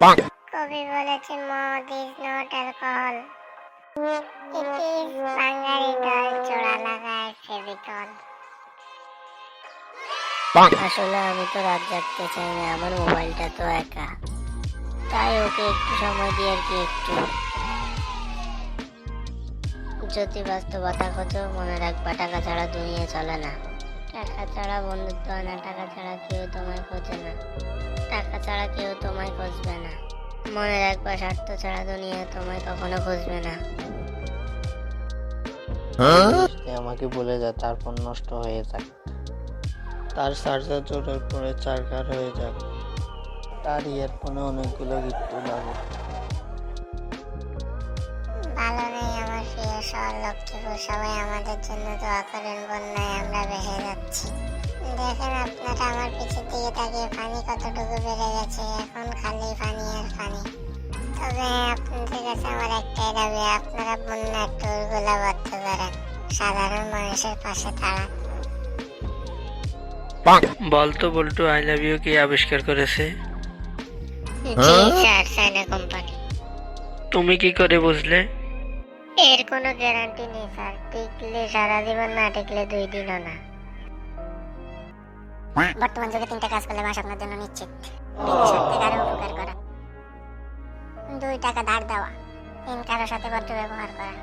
কবি বলেছে মদ is not alcohol it is Bengali দল চোরা লাগায় ফেভিকল। আসলে আমি তো রাত জাগতে চাই না আমার মোবাইলটা তো একা। তাই ওকে একটু সময় দিয়ে আর কি একটু। যদি বাস্তবতা খোঁজো মনে রাখবা টাকা ছাড়া দুনিয়া চলে না। টাকা ছাড়া বন্ধুত্ব হয় না টাকা ছাড়া কেউ তোমায় খোঁজে না। টাকা ছাড়া কেউ তোমায় খুঁজবে না। মনে রাখবা স্বার্থ ছাড়া দুনিয়া তোমায় কখনো খুঁজবে না। আমাকে বলে যায় তার ফোন নষ্ট হয়ে যাক। তার চার্জার জোরের পরে চার্জার হয়ে যাক। তার ইয়ারফোনে অনেকগুলো গিফট লাগে ভালো নেই শহর লক্ষ্মীপুর সবাই আমাদের জন্য দোয়া করেন বন্যায় আমরা ভেসে যাচ্ছি। দেখেন আপনারা আমার পিছের দিকে তাকিয়ে পানি কতটুকু বেড়ে গেছে এখন খালি পানি আর পানি। তবে আপনাদের কাছে আমার একটাই দাবি আপনারা বন্যার করেন সাধারণ মানুষের পাশে দাঁড়ান। বলতো বল্টু আই লাভ ইউ কি আবিষ্কার করেছে? জি স্যার চায়না কোম্পানি তুমি কি করে বুঝলে? এর কোনো গ্যারান্টি নেই স্যার। টিকলে সারা জীবন না টিকলে দুই দিনও না। বর্তমান যুগে তিনটা কাজ করলে মাস আপনার জন্য নিশ্চিত। বিশেষ সাথে কারও উপকার করা। দুই টাকা ধার দেওয়া। তিন কারোর সাথে বদ্ধ ব্যবহার করা।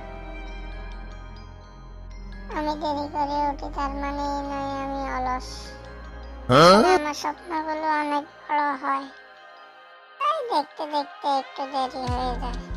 আমি দেরি করে উঠি তার মানে এই নয় আমি অলস। আমার স্বপ্নগুলো অনেক বড় হয়। তাই দেখতে দেখতে একটু দেরি হয়ে যায়।